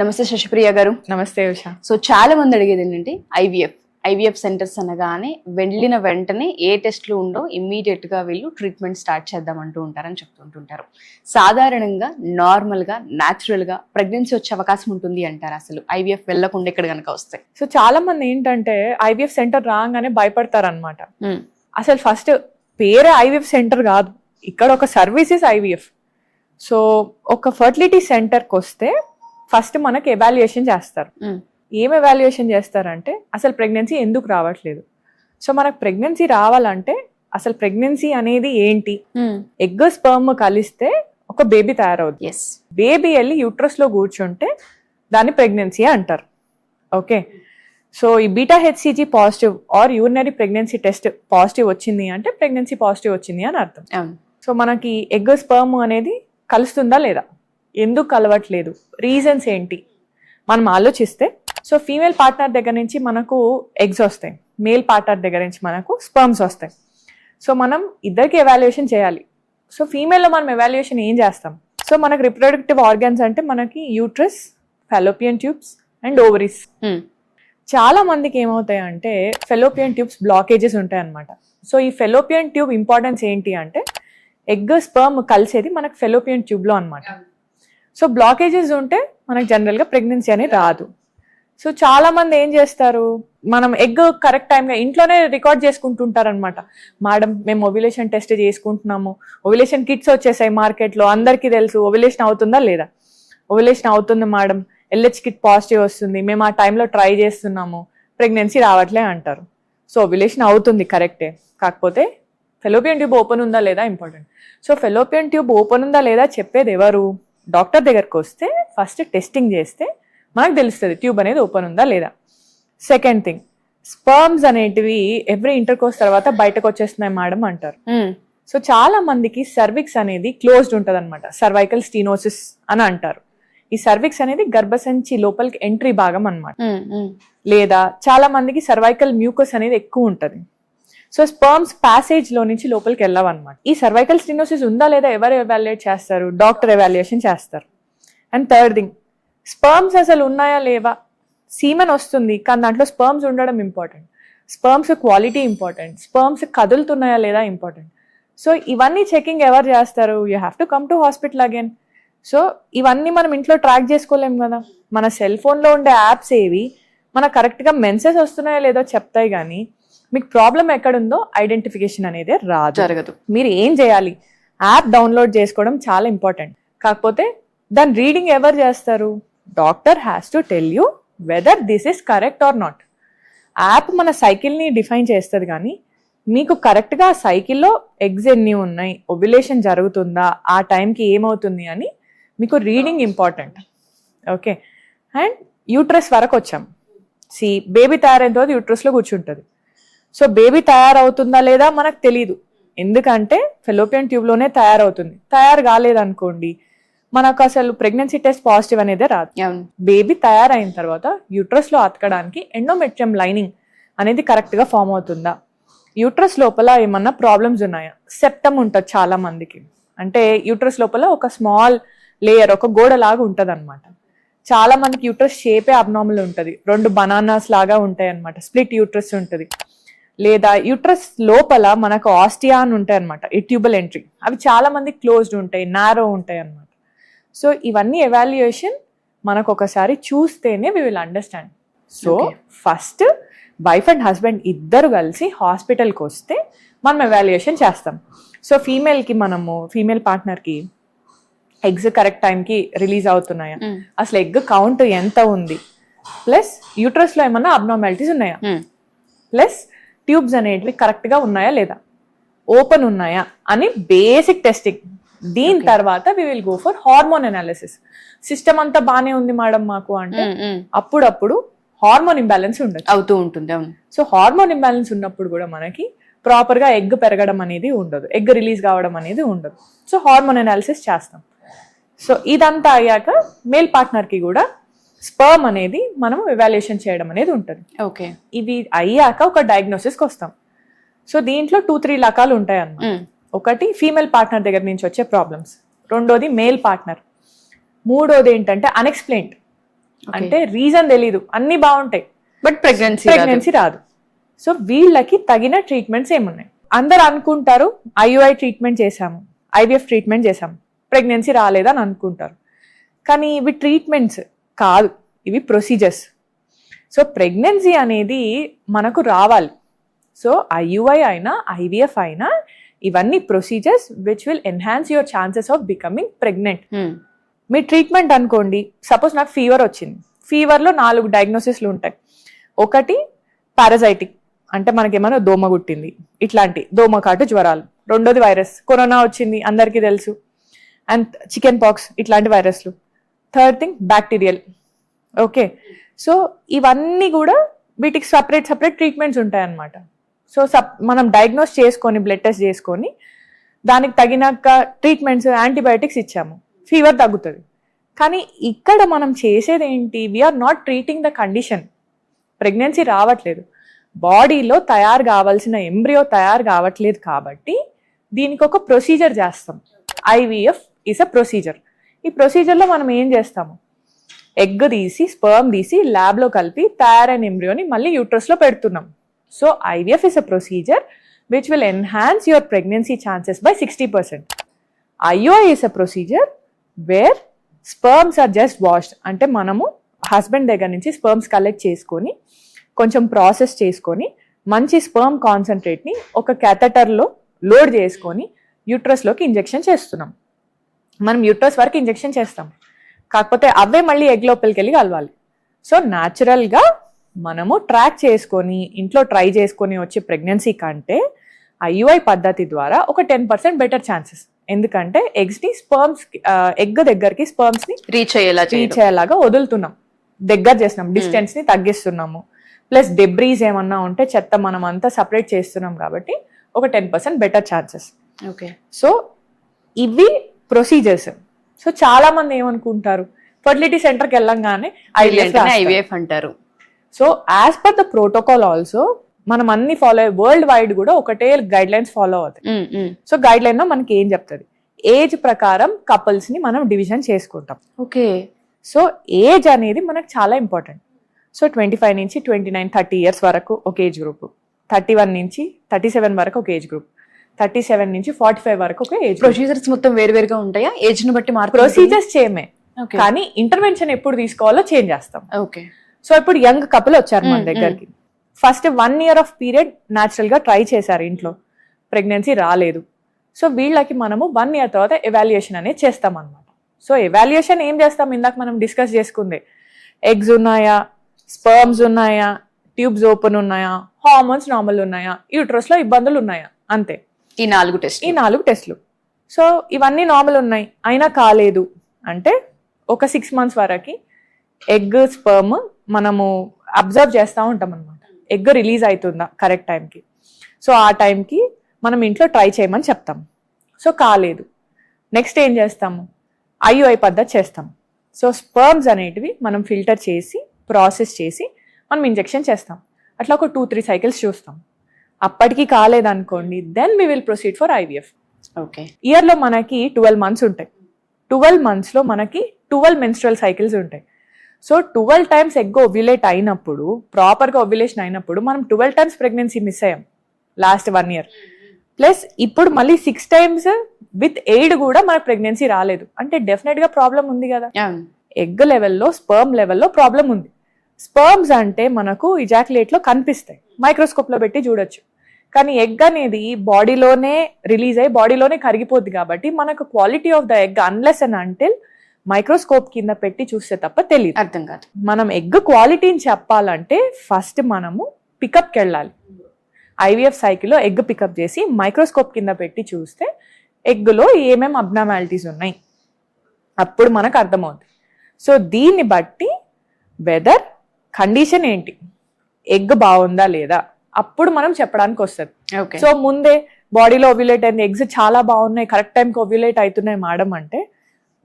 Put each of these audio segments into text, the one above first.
నమస్తే శశిప్రియ గారు. నమస్తే ఉషా. సో చాలా మంది అడిగేది ఏంటంటే ఐవీఎఫ్ ఐవీఎఫ్ సెంటర్స్ అనగానే వెళ్ళిన వెంటనే ఏ టెస్ట్లు ఉండో ఇమ్మీడియట్గా వీళ్ళు ట్రీట్మెంట్ స్టార్ట్ చేద్దాం అంటూ ఉంటారని చెప్తుంటుంటారు. సాధారణంగా నార్మల్గా ప్రెగ్నెన్సీ వచ్చే అవకాశం ఉంటుంది అంటారు అసలు. ఐవీఎఫ్ వెళ్ళకుండా ఇక్కడ కనుక వస్తే. సో చాలా మంది ఏంటంటే ఐవీఎఫ్ సెంటర్ రాగానే భయపడతారు అనమాట అసలు ఫస్ట్ పేరే ఐవీఎఫ్ సెంటర్ కాదు ఇక్కడ ఒక సర్వీసెస్ ఐవీఎఫ్. సో ఒక ఫర్టిలిటీ సెంటర్కి వస్తే ఫస్ట్ మనకి ఎవాల్యుయేషన్ చేస్తారు. ఏం ఎవాల్యుయేషన్ చేస్తారంటే అసలు ప్రెగ్నెన్సీ ఎందుకు రావట్లేదు? సో మనకు ప్రెగ్నెన్సీ రావాలంటే అసలు ప్రెగ్నెన్సీ అనేది ఏంటి? ఎగ్ స్పర్మ్ కలిస్తే ఒక బేబీ తయారవుతుంది బేబీ వెళ్ళి యూట్రస్లో కూర్చుంటే దాన్ని ప్రెగ్నెన్సీ అంటారు. ఓకే? సో ఈ beta hCG positive or urinary pregnancy test positive వచ్చింది అంటే ప్రెగ్నెన్సీ పాజిటివ్ వచ్చింది అని అర్థం. సో మనకి ఎగ్ స్పర్మ్ అనేది కలుస్తుందా లేదా? ఎందుకు కలవట్లేదు రీజన్స్ ఏంటి? మనం ఆలోచిస్తే సో ఫీమేల్ పార్ట్నర్ దగ్గర నుంచి మనకు ఎగ్స్ వస్తాయి. మేల్ పార్ట్నర్ దగ్గర నుంచి మనకు స్పర్మ్స్ వస్తాయి. సో మనం ఇద్దరికి ఎవాల్యుయేషన్ చేయాలి. సో ఫీమేల్లో మనం ఎవాల్యుయేషన్ ఏం చేస్తాం? సో మనకు రిప్రొడక్టివ్ ఆర్గన్స్ అంటే మనకి uterus fallopian tubes and ovaries చాలా మందికి ఏమవుతాయి అంటే ఫెలోపియన్ ట్యూబ్స్ బ్లాకేజెస్ ఉంటాయి అనమాట సో ఈ ఫెలోపియన్ ట్యూబ్ ఇంపార్టెన్స్ ఏంటి అంటే ఎగ్ స్పర్మ్ కలిసేది మనకు ఫెలోపియన్ ట్యూబ్లో అనమాట సో బ్లాకేజెస్ ఉంటే మనకు జనరల్గా ప్రెగ్నెన్సీ అనేది రాదు. సో చాలా మంది ఏం చేస్తారు? మనం ఎగ్ కరెక్ట్ టైంగా ఇంట్లోనే రికార్డ్ చేసుకుంటుంటారు అనమాట మేడం మేము ఒవిలేషన్ టెస్ట్ చేసుకుంటున్నాము. ఒవిలేషన్ కిట్స్ వచ్చేసాయి మార్కెట్లో అందరికీ తెలుసు. ఒవిలేషన్ అవుతుందా లేదా? ఒవిలేషన్ అవుతుంది మేడం ఎల్హెచ్ కిట్ పాజిటివ్ వస్తుంది. మేము ఆ టైంలో ట్రై చేస్తున్నాము. ప్రెగ్నెన్సీ రావట్లే అంటారు. సో ఒవిలేషన్ అవుతుంది కరెక్టే కాకపోతే ఫెలోపియన్ ట్యూబ్ ఓపెన్ ఉందా లేదా? Important so fallopian tube open ఉందా లేదా? చెప్పేది ఎవరు? డాక్టర్ దగ్గరకు వస్తే ఫస్ట్ టెస్టింగ్ చేస్తే మనకు తెలుస్తుంది ట్యూబ్ అనేది ఓపెన్ ఉందా లేదా. సెకండ్ థింగ్ స్పర్మ్స్ అనేటివి ఎవ్రీ ఇంటర్ కోర్స్ తర్వాత బయటకు వచ్చేస్తున్నాయి మేడం అంటారు. సో చాలా మందికి సర్విక్స్ అనేది క్లోజ్డ్ ఉంటుంది అనమాట సర్వైకల్ స్టీనోసిస్ అని అంటారు. ఈ సర్విక్స్ అనేది గర్భసంచి లోపలికి ఎంట్రీ భాగం అన్నమాట. లేదా చాలా మందికి సర్వైకల్ మ్యూకస్ అనేది ఎక్కువ ఉంటుంది. సో స్పర్మ్స్ ప్యాసేజ్లో నుంచి లోపలికి వెళ్ళవన్నమాట. ఈ సర్వైకల్ స్టినోసిస్ ఉందా లేదా ఎవరు ఎవాల్యుయేట్ చేస్తారు? డాక్టర్ ఎవాల్యుయేషన్ చేస్తారు. అండ్ థర్డ్ థింగ్ స్పర్మ్స్ అసలు ఉన్నాయా లేవా? సీమన్ వస్తుంది కానీ దాంట్లో స్పర్మ్స్ ఉండడం important sperms quality important sperms కదులుతున్నాయా లేదా ఇంపార్టెంట్ సో ఇవన్నీ చెకింగ్ ఎవరు చేస్తారు? You have to come to hospital again so ఇవన్నీ మనం ఇంట్లో ట్రాక్ చేసుకోలేం కదా. మన సెల్ ఫోన్లో ఉండే యాప్స్ ఏవి? మన కరెక్ట్గా మెన్సెస్ వస్తున్నాయో లేదో చెప్తాయి కానీ మీకు ప్రాబ్లం ఎక్కడుందో ఐడెంటిఫికేషన్ అనేది రాదు. జరగదు. మీరు ఏం చేయాలి? యాప్ డౌన్లోడ్ చేసుకోవడం చాలా ఇంపార్టెంట్ కాకపోతే దాని రీడింగ్ ఎవరు చేస్తారు? Doctor has to tell you whether this is correct or not app మన సైకిల్ని డిఫైన్ చేస్తుంది కానీ మీకు కరెక్ట్గా సైకిల్లో ఎగ్స్ ఎన్ని ఉన్నాయి? ఒబిలేషన్ జరుగుతుందా? ఆ టైంకి ఏమవుతుంది అని మీకు reading important okay and uterus వరకు వచ్చాం. సి బేబీ తయారైన తర్వాత యూట్రస్లో కూర్చుంటుంది. సో బేబీ తయారవుతుందా లేదా మనకు తెలియదు ఎందుకంటే ఫెలోపియన్ ట్యూబ్లోనే తయారవుతుంది. తయారు కాలేదనుకోండి మనకు అసలు ప్రెగ్నెన్సీ టెస్ట్ పాజిటివ్ అనేదే రాదు. బేబీ తయారైన తర్వాత యూట్రస్లో అతకడానికి ఎండోమెట్రియం లైనింగ్ అనేది కరెక్ట్గా ఫామ్ అవుతుందా? యూట్రస్ లోపల ఏమన్నా ప్రాబ్లమ్స్ ఉన్నాయా? సెప్టమ్ ఉంటుంది చాలా మందికి. అంటే యూట్రస్ లోపల ఒక స్మాల్ లేయర్ ఒక గోడ లాగా ఉంటుంది అనమాట చాలా మందికి యూట్రస్ షేపే అబ్నార్మల్ ఉంటుంది. రెండు బనానాస్ లాగా ఉంటాయి అనమాట స్ప్లిట్ యూట్రస్ ఉంటుంది. లేదా యూట్రస్ లోపల మనకు ఆస్టియా అని ఉంటాయి అనమాట ట్యూబల్ ఎంట్రీ అవి చాలా మంది క్లోజ్డ్ ఉంటాయి నారో ఉంటాయి అనమాట సో ఇవన్నీ ఎవాల్యుయేషన్ మనకు ఒకసారి చూస్తేనే we will understand so. First wife and husband ఇద్దరు కలిసి హాస్పిటల్కి వస్తే మనం ఎవాల్యుయేషన్ చేస్తాం. సో ఫీమేల్కి మనము ఫీమేల్ పార్ట్నర్కి ఎగ్స్ కరెక్ట్ టైంకి రిలీజ్ అవుతున్నాయా? Mm. అసలు ఎగ్ కౌంట్ ఎంత ఉంది? ప్లస్ యూట్రస్లో ఏమన్నా అబ్నార్మాలిటీస్ ఉన్నాయా. ప్లస్ ట్యూబ్స్ అనేటివి కరెక్ట్గా ఉన్నాయా లేదా? ఓపెన్ ఉన్నాయా? అని బేసిక్ టెస్టింగ్. దీని. తర్వాత we will go for hormone analysis. System అంతా బానే ఉంది మేడం మాకు అంటే. అప్పుడప్పుడు హార్మోన్ ఇంబ్యాలెన్స్ ఉండదు అవుతూ ఉంటుంది సో హార్మోన్ ఇంబ్యాలెన్స్ ఉన్నప్పుడు కూడా మనకి ప్రాపర్గా ఎగ్ పెరగడం అనేది ఉండదు. ఎగ్ రిలీజ్ కావడం అనేది ఉండదు. సో హార్మోన్ అనాలిసిస్ చేస్తాం. సో ఇదంతా అయ్యాక మేల్ పార్ట్నర్కి కూడా స్పర్మ్ అనేది మనం ఎవాల్యుయేషన్ చేయడం అనేది ఉంటుంది. ఓకే. ఇవి అయ్యాక ఒక డయాగ్నోసిస్కి వస్తాం. సో దీంట్లో టూ త్రీ రకాలు ఉంటాయి అన్నమాట ఒకటి ఫీమేల్ పార్ట్నర్ దగ్గర నుంచి వచ్చే ప్రాబ్లమ్స్ రెండోది మేల్ పార్ట్నర్ మూడోది ఏంటంటే అన్ఎక్స్ప్లెయిన్డ్ అంటే రీజన్ తెలీదు. అన్ని బాగుంటాయి. బట్ ప్రెగ్నెన్సీ ప్రెగ్నెన్సీ రాదు. సో వీళ్ళకి తగిన ట్రీట్మెంట్స్ ఏమున్నాయి? అందరు అనుకుంటారు ఐయుఐ ట్రీట్మెంట్ చేశాము. ఐవీఎఫ్ ట్రీట్మెంట్ చేశాము. ప్రెగ్నెన్సీ రాలేదని అనుకుంటారు. కానీ ఇవి ట్రీట్మెంట్స్ కాదు. ఇవి ప్రొసీజర్స్ సో ప్రెగ్నెన్సీ అనేది మనకు రావాలి. సో ఐయుఐ అయినా ఐవీఎఫ్ అయినా ఇవన్నీ procedures which will enhance your chances of becoming pregnant me treatment అనుకోండి. సపోజ్ నాకు ఫీవర్ వచ్చింది. ఫీవర్లో నాలుగు డయాగ్నోసిస్లు ఉంటాయి. ఒకటి పారాజైటిక్ అంటే మనకేమైనా దోమ గుట్టింది. ఇట్లాంటి దోమకాటు జ్వరాలు. రెండోది వైరస్ కరోనా వచ్చింది. అందరికీ తెలుసు. అండ్ చికెన్ పాక్స్ ఇట్లాంటి వైరస్లు third thing bacterial okay so ఇవన్నీ కూడా వీటికి సపరేట్ సపరేట్ ట్రీట్మెంట్స్ ఉంటాయన్నమాట. సో సప్ మనం డయాగ్నోస్ చేసుకొని బ్లడ్ టెస్ట్ చేసుకొని దానికి తగినాక ట్రీట్మెంట్స్ యాంటీబయాటిక్స్ ఇచ్చాము. ఫీవర్ తగ్గుతుంది. కానీ ఇక్కడ మనం చేసేది ఏంటి we're not treating the condition pregnancy రావట్లేదు. బాడీలో తయారు కావాల్సిన ఎంబ్రియో తయారు కావట్లేదు కాబట్టి దీనికి ఒక ప్రొసీజర్ చేస్తాం ఐవీఎఫ్ ఈస్ అ ప్రొసీజర్ ఈ ప్రొసీజర్లో మనం ఏం చేస్తాము? ఎగ్ తీసి స్పర్మ్ తీసి ల్యాబ్లో కలిపి తయారైన ఎంబ్రియోని మళ్ళీ యూట్రస్లో పెడుతున్నాం. So IVF is a procedure which will enhance your pregnancy chances by sixty percent IOI is a procedure where sperms are just washed అంటే మనము హస్బెండ్ దగ్గర నుంచి స్పర్మ్స్ కలెక్ట్ చేసుకొని కొంచెం ప్రాసెస్ చేసుకొని మంచి స్పర్మ్ కాన్సన్ట్రేట్ని ఒక క్యాథటర్లో లోడ్ చేసుకొని యూట్రస్లోకి ఇంజెక్షన్ చేస్తున్నాం. మనం యూట్రస్ వరకు ఇంజెక్షన్ చేస్తాం. కాకపోతే అవే మళ్ళీ ఎగ్ లోపలికి వెళ్ళి కలవాలి. సో న్యాచురల్గా మనము ట్రాక్ చేసుకొని ఇంట్లో ట్రై చేసుకొని వచ్చే ప్రెగ్నెన్సీ కంటే ఐయుఐ పద్ధతి ద్వారా ఒక టెన్ పర్సెంట్ బెటర్ ఛాన్సెస్. ఎందుకంటే ఎగ్స్ని స్పర్మ్స్ ఎగ్ దగ్గరికి స్పర్మ్స్ని రీచ్ అయ్యేలా రీచ్ అయ్యేలాగా వదులుతున్నాం. దగ్గర చేస్తున్నాం. డిస్టెన్స్ని తగ్గిస్తున్నాము. ప్లస్ డెబ్రీస్ ఏమన్నా ఉంటే చెత్త మనం అంతా సపరేట్ చేస్తున్నాం కాబట్టి ఒక ten percent better chances. Okay. So ఇవి ప్రొసీజర్స్. సో చాలా మంది ఏమనుకుంటారు? ఫర్టిలిటీ సెంటర్కి వెళ్ళంగానే ఐవీఎఫ్ ఐవీఎఫ్ అంటారు. So as per the protocol also మనం అన్ని ఫాలో వరల్డ్ వైడ్ కూడా ఒకటే గైడ్ లైన్స్ ఫాలో అవుతాయి. సో గైడ్ లైన్లో మనకి ఏం చెప్తుంది? ఏజ్ ప్రకారం కపుల్స్ని మనం డివిజన్ చేసుకుంటాం. ఓకే. సో ఏజ్ అనేది మనకు చాలా ఇంపార్టెంట్ సో ట్వంటీ ఫైవ్ నుంచి ట్వంటీ నైన్ థర్టీ ఇయర్స్ వరకు ఒక ఏజ్ గ్రూప్ థర్టీ వన్ నుంచి థర్టీ సెవెన్ వరకు ఒక ఏజ్ గ్రూప్ థర్టీ సెవెన్ నుంచి ఫార్టీ ఫైవ్ వరకు ఒక ఏజ్ ప్రొసీజర్స్ మొత్తం వేరు వేరుగా ఉంటాయా? ఏజ్ని బట్టి మార్పు ప్రొసీజర్స్ సేమే ఓకే కానీ ఇంటర్వెన్షన్ ఎప్పుడు తీసుకోవాలో చేంజ్ చేస్తాం. ఓకే సో ఇప్పుడు యంగ్ కపుల్ వచ్చారు మన మ్మ్, దగ్గరికి. First one year of period న్యాచురల్గా ట్రై చేశారు ఇంట్లో. ప్రెగ్నెన్సీ రాలేదు. సో వీళ్ళకి మనము వన్ ఇయర్ తర్వాత ఎవాల్యుయేషన్ అనేది చేస్తాం అనమాట సో ఎవాల్యుయేషన్ ఏం చేస్తాం? ఇందాక మనం డిస్కస్ చేసుకుంది. ఎగ్స్ ఉన్నాయా? స్పర్మ్స్ ఉన్నాయా? ట్యూబ్స్ ఓపెన్ ఉన్నాయా? హార్మోన్స్ నార్మల్ ఉన్నాయా? యూట్రస్లో ఇబ్బందులు ఉన్నాయా? అంతే. ఈ నాలుగు టెస్ట్ ఈ నాలుగు టెస్ట్లు. సో ఇవన్నీ నార్మల్ ఉన్నాయి. అయినా కాలేదు అంటే ఒక సిక్స్ మంత్స్ వరకు ఎగ్ స్పర్మ్ మనము అబ్జర్వ్ చేస్తూ ఉంటాం అనమాట ఎగ్ రిలీజ్ అవుతుందా కరెక్ట్ టైంకి సో ఆ టైంకి మనం ఇంట్లో ట్రై చేయమని చెప్తాం. సో కాలేదు. నెక్స్ట్ ఏం చేస్తాము? ఐయుఐ పద్ధతి చేస్తాం. సో స్పర్మ్స్ అనేటివి మనం ఫిల్టర్ చేసి ప్రాసెస్ చేసి మనం ఇంజెక్షన్ చేస్తాం. అట్లా ఒక టూ త్రీ సైకిల్స్ చూస్తాం. అప్పటికి కాలేదనుకోండి then we will proceed for IVF okay ఇయర్లో మనకి ట్వెల్వ్ మంత్స్ ఉంటాయి. ట్వెల్వ్ మంత్స్లో మనకి ట్వెల్వ్ మెన్స్ట్రల్ సైకిల్స్ ఉంటాయి. So twelve times egg ovulate అయినప్పుడు ప్రాపర్గా ఓవ్యులేషన్ అయినప్పుడు మనం ట్వెల్వ్ టైమ్స్ ప్రెగ్నెన్సీ మిస్ అయ్యాం లాస్ట్ వన్ ఇయర్ ప్లస్ ఇప్పుడు మళ్ళీ సిక్స్ టైమ్స్ విత్ ఎయిడ్ కూడా మనకు ప్రెగ్నెన్సీ రాలేదు. అంటే డెఫినెట్గా ప్రాబ్లం ఉంది కదా. ఎగ్ లెవెల్లో స్పర్మ్ లెవెల్లో ప్రాబ్లం ఉంది. స్పర్మ్స్ అంటే మనకు ఇజాక్యులేట్లో కనిపిస్తాయి. మైక్రోస్కోప్లో పెట్టి చూడొచ్చు. కానీ ఎగ్ అనేది బాడీలోనే రిలీజ్ అయ్యి బాడీలోనే కరిగిపోద్ది కాబట్టి మనకు quality of the egg unless and until microscope కింద పెట్టి చూస్తే తప్ప తెలియదు. అర్థం కాదు. మనం ఎగ్ క్వాలిటీని చెప్పాలంటే ఫస్ట్ మనము పికప్కి వెళ్ళాలి. ఐవీఎఫ్ సైకిల్లో ఎగ్ పికప్ చేసి మైక్రోస్కోప్ కింద పెట్టి చూస్తే ఎగ్గులో ఏమేమి అబ్నామాలిటీస్ ఉన్నాయి? అప్పుడు మనకు అర్థమవుతుంది సో దీన్ని బట్టి వెదర్ కండిషన్ ఏంటి? ఎగ్ బాగుందా లేదా? అప్పుడు మనం చెప్పడానికి వస్తుంది. ఓకే. సో ముందే బాడీలో ఓవ్యులేట్ అయింది. ఎగ్స్ చాలా బాగున్నాయి. కరెక్ట్ టైంకి ఓవ్యులేట్ అవుతున్నాయి మేడం అంటే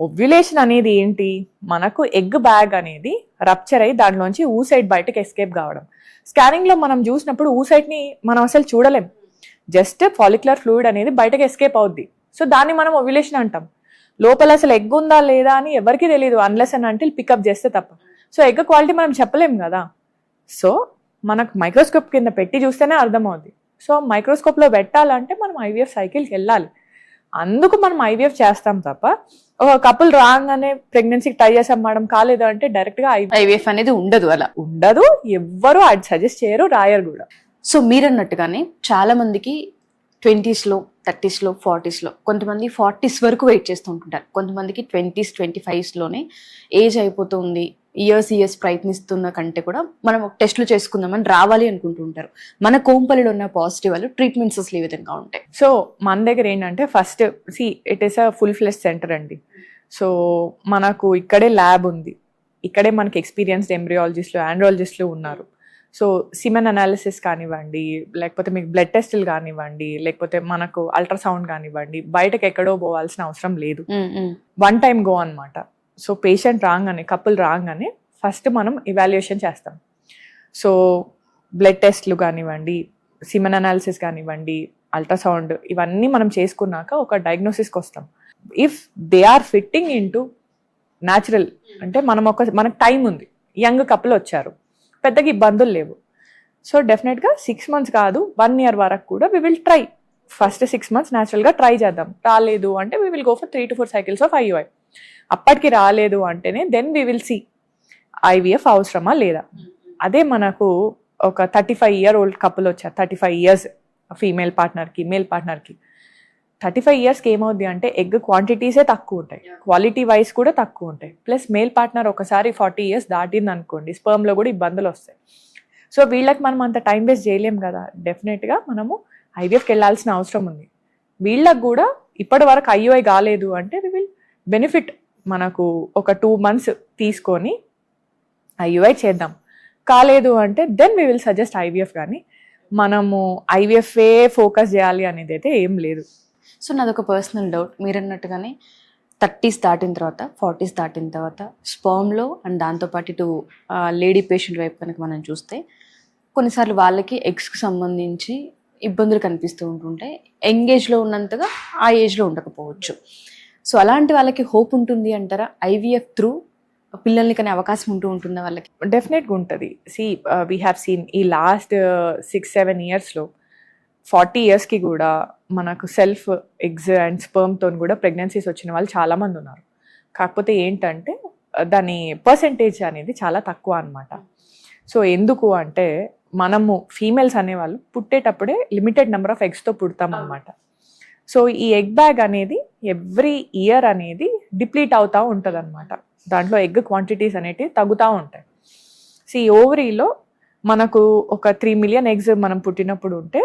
ఓవ్యులేషన్ అనేది ఏంటి? మనకు ఎగ్ బ్యాగ్ అనేది రప్చర్ అయ్యి దాంట్లోంచి ఊ సైడ్ బయటకు ఎస్కేప్ కావడం. స్కానింగ్లో మనం చూసినప్పుడు ఊ సైడ్ని మనం అసలు చూడలేం. జస్ట్ ఫాలిక్యులర్ ఫ్లూయిడ్ అనేది బయటకు ఎస్కేప్ అవుద్ది. సో దాన్ని మనం ఓవ్యులేషన్ అంటాం. లోపల అసలు ఎగ్ ఉందా లేదా అని ఎవరికి తెలియదు అన్లెస్ అని అంటే పికప్ చేస్తే తప్ప. సో ఎగ్ క్వాలిటీ మనం చెప్పలేం కదా. సో మనకు మైక్రోస్కోప్ కింద పెట్టి చూస్తేనే అర్థమవుద్ది. సో మైక్రోస్కోప్లో పెట్టాలంటే మనం ఐవీఎఫ్ సైకిల్కి వెళ్ళాలి. అందుకు మనం ఐవీఎఫ్ చేస్తాం తప్ప ఒక కపుల్ రాగానే ప్రెగ్నెన్సీకి ట్రై చేసాం మేడం కాలేదు అంటే డైరెక్ట్గా ఐవీఎఫ్ అనేది ఉండదు అలా. ఉండదు. ఎవ్వరు అది సజెస్ట్ చేయరు రాయరు కూడా. సో మీరు అన్నట్టుగానే చాలా మందికి ట్వంటీస్లో థర్టీస్లో ఫార్టీస్లో. కొంతమంది ఫార్టీస్ వరకు వెయిట్ చేస్తూ ఉంటుంటారు. కొంతమందికి ట్వంటీస్ ట్వంటీ ఫైవ్స్లోనే ఏజ్ అయిపోతుంది ఇయర్స్ ఇయర్స్ ప్రయత్నిస్తున్న కంటే కూడా మనం ఒక టెస్ట్లు చేసుకుందామని రావాలి అనుకుంటూ ఉంటారు. మన కోంపల్లిలో ఉన్న పాజిటివ్ వాళ్ళు ట్రీట్మెంట్స్ అసలు ఈ విధంగా ఉంటాయి. సో మన దగ్గర ఏంటంటే first see it is a full fledged centre అండి. సో మనకు ఇక్కడే ల్యాబ్ ఉంది. ఇక్కడే మనకి ఎక్స్పీరియన్స్డ్ ఎంబ్రియాలజిస్టులు ఆండ్రాలజిస్టులు ఉన్నారు. సో సిమెన్ అనాలిసిస్ కానివ్వండి లేకపోతే మీకు బ్లడ్ టెస్టులు కానివ్వండి లేకపోతే మనకు అల్ట్రాసౌండ్ కానివ్వండి బయటకు ఎక్కడో పోవాల్సిన అవసరం లేదు. వన్ టైం గో అనమాట సో పేషెంట్ రాగానే కపుల్ రాగానే ఫస్ట్ మనం ఇవాల్యుయేషన్ చేస్తాం. సో బ్లడ్ టెస్ట్లు కానివ్వండి సిమెన్ అనాలిసిస్ కానివ్వండి అల్ట్రాసౌండ్ ఇవన్నీ మనం చేసుకున్నాక ఒక డయాగ్నోసిస్కి వస్తాం. If they are fitting into natural అంటే మనం ఒక మనకు టైం ఉంది. యంగ్ కపుల్ వచ్చారు. పెద్దగా ఇబ్బందులు లేవు. సో డెఫినెట్గా సిక్స్ మంత్స్ కాదు వన్ ఇయర్ వరకు కూడా we will try first six months న్యాచురల్గా ట్రై చేద్దాం. రాలేదు అంటే we will go for three to four cycles of IUI అప్పటికి రాలేదు అంటేనే then we will see IVF అవసరమా లేదా. అదే మనకు ఒక thirty five year old couple వచ్చారు థర్టీ ఫైవ్ ఇయర్స్ ఫీమేల్ పార్ట్నర్కి మేల్ పార్ట్నర్కి థర్టీ ఫైవ్ ఇయర్స్కి ఏమవుద్ది అంటే ఎగ్ క్వాంటిటీసే తక్కువ ఉంటాయి. క్వాలిటీ వైజ్ కూడా తక్కువ ఉంటాయి. ప్లస్ మేల్ పార్ట్నర్ ఒకసారి ఫార్టీ ఇయర్స్ దాటింది అనుకోండి స్పర్మ్లో కూడా ఇబ్బందులు వస్తాయి. సో వీళ్ళకి మనం అంత టైం వేస్ట్ చేయలేం కదా. డెఫినెట్గా మనము ఐవీఎఫ్కి వెళ్ళాల్సిన అవసరం ఉంది. వీళ్ళకి కూడా ఇప్పటి వరకు ఐయుఐ కాలేదు అంటే వి విల్ బెనిఫిట్ మనకు ఒక టూ మంత్స్ తీసుకొని ఐయుఐ చేద్దాం. కాలేదు అంటే then we will suggest IVF కానీ మనము ఐవీఎఫ్ఏ ఫోకస్ చేయాలి అనేది అయితే ఏం లేదు. సో నాదొక పర్సనల్ డౌట్ మీరు అన్నట్టుగానే థర్టీస్ దాటిన తర్వాత ఫార్టీస్ దాటిన తర్వాత స్పర్మ్లో అండ్ దాంతోపాటు ఇటు లేడీ పేషెంట్ వైపు కనుక మనం చూస్తే కొన్నిసార్లు వాళ్ళకి ఎగ్స్కి సంబంధించి ఇబ్బందులు కనిపిస్తూ ఉంటుంటాయి ఎంగేజ్లో ఉన్నంతగా ఆ ఏజ్లో ఉండకపోవచ్చు. సో అలాంటి వాళ్ళకి హోప్ ఉంటుంది అంటారా? ఐవీఎఫ్ త్రూ పిల్లల్ని కనే అవకాశం ఉంటూ ఉంటుందా వాళ్ళకి? డెఫినెట్గా ఉంటుంది. సి వీ హ్యావ్ సీన్ ఈ లాస్ట్ సిక్స్ సెవెన్ ఇయర్స్లో ఫార్టీ ఇయర్స్కి కూడా మనకు సెల్ఫ్ ఎగ్స్ అండ్ స్పర్మ్తో కూడా ప్రెగ్నెన్సీస్ వచ్చిన వాళ్ళు చాలామంది ఉన్నారు. కాకపోతే ఏంటంటే దాని పర్సంటేజ్ అనేది చాలా తక్కువ అనమాట సో ఎందుకు అంటే మనము ఫీమేల్స్ అనేవాళ్ళు పుట్టేటప్పుడే లిమిటెడ్ నెంబర్ ఆఫ్ ఎగ్స్తో పుడతాం అనమాట సో ఈ ఎగ్ బ్యాగ్ అనేది ఎవ్రీ ఇయర్ అనేది డిప్లీట్ అవుతూ ఉంటుంది అనమాట దాంట్లో ఎగ్ క్వాంటిటీస్ అనేటివి తగ్గుతూ ఉంటాయి. సో ఈ ఓవరీలో మనకు ఒక త్రీ మిలియన్ ఎగ్స్ మనం పుట్టినప్పుడు ఉంటే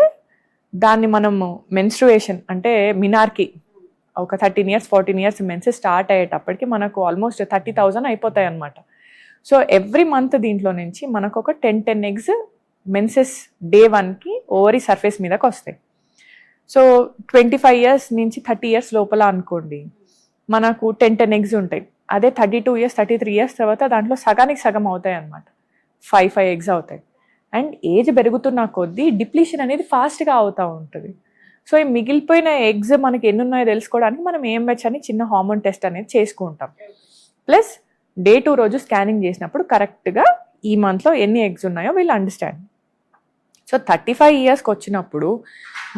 దాన్ని మనము మెన్స్ట్రుయేషన్ అంటే మినార్కి ఒక thirteen years fourteen years menses start అయ్యేటప్పటికి మనకు ఆల్మోస్ట్ థర్టీ థౌజండ్ అయిపోతాయి అనమాట సో ఎవ్రీ మంత్ దీంట్లో నుంచి మనకు ఒక ten ten eggs menses day వన్కి ఓవరీ సర్ఫేస్ మీదకి వస్తాయి. సో ట్వంటీ ఫైవ్ ఇయర్స్ నుంచి థర్టీ ఇయర్స్ లోపల అనుకోండి మనకు టెన్ టెన్ ఎగ్స్ ఉంటాయి. అదే thirty two years thirty three years తర్వాత దాంట్లో సగానికి సగం అవుతాయి అనమాట ఫైవ్ ఫైవ్ ఎగ్స్ అవుతాయి. అండ్ ఏజ్ పెరుగుతున్న కొద్దీ డిప్లీషన్ అనేది ఫాస్ట్గా అవుతూ ఉంటుంది. సో ఈ మిగిలిపోయిన ఎగ్స్ మనకి ఎన్ని ఉన్నాయో తెలుసుకోవడానికి మనం ఏం అని చిన్న హార్మోన్ టెస్ట్ అనేది చేసుకుంటాం. ప్లస్ డే టు రోజు స్కానింగ్ చేసినప్పుడు కరెక్ట్గా ఈ మంత్లో ఎన్ని ఎగ్స్ ఉన్నాయో వీళ్ళు అండర్స్టాండ్. సో థర్టీ ఫైవ్ ఇయర్స్కి వచ్చినప్పుడు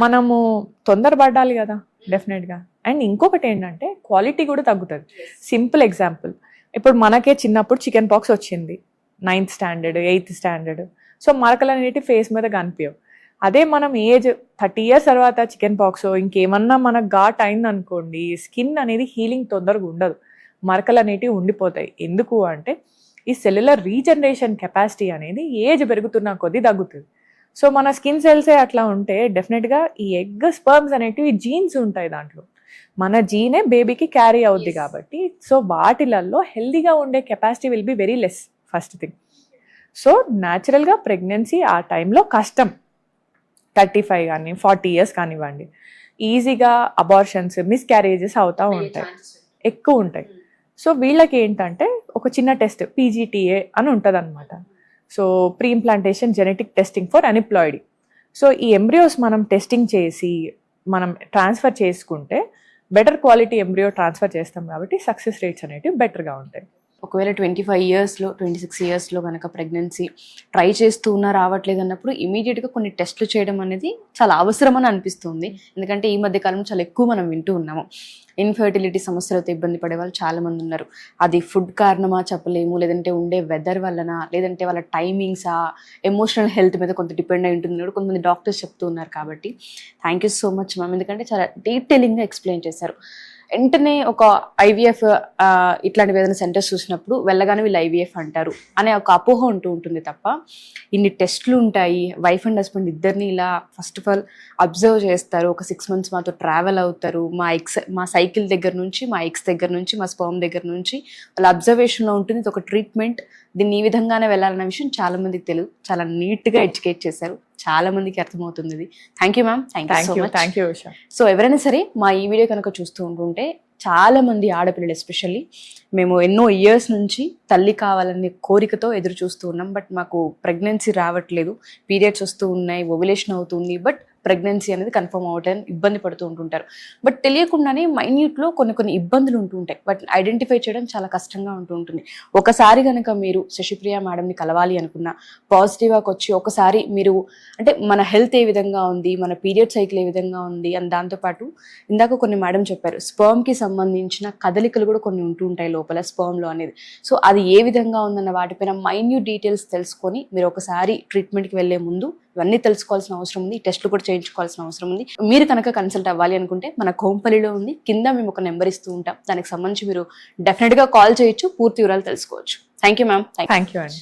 మనము తొందరపడాలి కదా డెఫినెట్గా. అండ్ ఇంకొకటి ఏంటంటే క్వాలిటీ కూడా తగ్గుతుంది. Simple example. ఇప్పుడు మనకే చిన్నప్పుడు చికెన్ పాక్స్ వచ్చింది. Ninth standard eighth standard. So మరకలు అనేవి ఫేస్ మీద కనిపించవు అదే మనం ఏజ్ థర్టీ ఇయర్స్ తర్వాత చికెన్ పాక్స్ ఇంకేమన్నా మనకు ఘాట్ అయింది అనుకోండి స్కిన్ అనేది హీలింగ్ తొందరగా ఉండదు. మరకలు అనేటివి ఉండిపోతాయి. ఎందుకు అంటే ఈ సెల్యులర్ రీజనరేషన్ కెపాసిటీ అనేది ఏజ్ పెరుగుతున్న కొద్దీ తగ్గుతుంది. సో మన స్కిన్ సెల్సే అట్లా ఉంటే డెఫినెట్గా ఈ ఎగ్ స్పర్మ్స్ అనేటివి జీన్స్ ఉంటాయి దాంట్లో. మన జీనే బేబీకి క్యారీ అవుద్ది కాబట్టి సో వాటిలలో హెల్దీగా ఉండే capacity will be very less first thing so న్యాచురల్గా ప్రెగ్నెన్సీ ఆ టైంలో కష్టం. థర్టీ ఫైవ్ కానీ ఫార్టీ ఇయర్స్ కానివ్వండి. ఈజీగా అబార్షన్స్ మిస్క్యారేజెస్ అవుతూ ఉంటాయి. ఎక్కువ ఉంటాయి. సో వీళ్ళకి ఏంటంటే ఒక చిన్న టెస్ట్ పీజీటీఏ అని ఉంటుంది అనమాట so pre implantation genetic testing for aneuploidy. So ఈ ఎంబ్రియోస్ మనం టెస్టింగ్ చేసి మనం ట్రాన్స్ఫర్ చేసుకుంటే బెటర్ క్వాలిటీ ఎంబ్రియో ట్రాన్స్ఫర్ చేస్తాం కాబట్టి సక్సెస్ రేట్స్ అనేటివి బెటర్గా ఉంటాయి. ఒకవేళ ట్వంటీ ఫైవ్ ఇయర్స్లో ట్వంటీ సిక్స్ ఇయర్స్లో కనుక ప్రెగ్నెన్సీ ట్రై చేస్తూ ఉన్నా రావట్లేదు అన్నప్పుడు ఇమీడియట్గా కొన్ని టెస్ట్లు చేయడం అనేది చాలా అవసరం అని అనిపిస్తుంది. ఎందుకంటే ఈ మధ్య కాలంలో చాలా ఎక్కువ మనం వింటూ ఉన్నాము. ఇన్ఫర్టిలిటీ సమస్యలతో ఇబ్బంది పడే వాళ్ళు చాలామంది ఉన్నారు. అది ఫుడ్ కారణమా చెప్పలేము లేదంటే ఉండే వెదర్ వలన లేదంటే వాళ్ళ టైమింగ్సా ఎమోషనల్ హెల్త్ మీద కొంత డిపెండ్ అయి ఉంటుంది కూడా కొంతమంది డాక్టర్స్ చెప్తూ ఉన్నారు కాబట్టి. Thank you so much ma'am ఎందుకంటే చాలా డీటెయిలింగ్గా ఎక్స్ప్లెయిన్ చేశారు. వెంటనే ఒక ఐవీఎఫ్ ఇట్లాంటి ఏదైనా సెంటర్స్ చూసినప్పుడు వెళ్ళగానే వీళ్ళు ఐవీఎఫ్ అంటారు అనే ఒక అపోహ ఉంటూ ఉంటుంది తప్ప ఇన్ని టెస్ట్లు ఉంటాయి వైఫ్ అండ్ హస్బెండ్ ఇద్దరిని ఇలా ఫస్ట్ ఆఫ్ ఆల్ అబ్జర్వ్ చేస్తారు ఒక సిక్స్ మంత్స్ మాతో ట్రావెల్ అవుతారు మా ఎక్స్ మా సైకిల్ దగ్గర నుంచి మా ఎక్స్ దగ్గర నుంచి మా స్పర్మ్ దగ్గర నుంచి వాళ్ళ అబ్జర్వేషన్లో ఉంటుంది. ఇది ఒక ట్రీట్మెంట్ దీన్ని ఈ విధంగానే వెళ్ళాలన్న విషయం చాలామందికి తెలుగు తెలియదు చాలా నీట్గా ఎడ్యుకేట్ చేశారు. చాలా మందికి అర్థమవుతుంది ఇది thank you ma'am thank you so much thank you so ఎవరైనా సరే మా ఈ వీడియో కనుక చూస్తూ ఉంటుంటే చాలా మంది ఆడపిల్లలు ఎస్పెషల్లీ మేము ఎన్నో ఇయర్స్ నుంచి తల్లి కావాలనే కోరికతో ఎదురు చూస్తూ ఉన్నాం. బట్ మాకు ప్రెగ్నెన్సీ రావట్లేదు. పీరియడ్స్ వస్తూ ఉన్నాయి. ఓవులేషన్ అవుతుంది. బట్ ప్రెగ్నెన్సీ అనేది కన్ఫర్మ్ అవ్వడానికి ఇబ్బంది పడుతూ ఉంటుంటారు. బట్ తెలియకుండానే మైన్యూట్లో కొన్ని కొన్ని ఇబ్బందులు ఉంటూ ఉంటాయి. బట్ ఐడెంటిఫై చేయడం చాలా కష్టంగా ఉంటూ ఉంటుంది. ఒకసారి కనుక మీరు శశిప్రియ మేడంని కలవాలి అనుకున్న పాజిటివ్గా వచ్చి ఒకసారి మీరు అంటే మన హెల్త్ ఏ విధంగా ఉంది మన పీరియడ్ సైకిల్ ఏ విధంగా ఉంది అని దాంతోపాటు ఇందాక కొన్ని మేడం చెప్పారు స్పర్మ్కి సంబంధించిన కదలికలు కూడా కొన్ని ఉంటూ ఉంటాయి లోపల స్పర్మ్లో అనేది. సో అది ఏ విధంగా ఉందన్న వాటిపైన మైన్యూట్ డీటెయిల్స్ తెలుసుకొని మీరు ఒకసారి ట్రీట్మెంట్కి వెళ్ళే ముందు ఇవన్నీ తెలుసుకోవాల్సిన అవసరం ఉంది. టెస్ట్లు కూడా చేయించుకోవాల్సిన అవసరం ఉంది. మీరు కనుక కన్సల్ట్ అవ్వాలి అనుకుంటే మన కోంపల్లిలో ఉంది. కింద మేము ఒక నెంబర్ ఇస్తూ ఉంటాం. దానికి సంబంధించి మీరు డెఫినెట్గా కాల్ చేయొచ్చు. పూర్తి వివరాలు తెలుసుకోవచ్చు. Thank you ma'am thank thank you అండి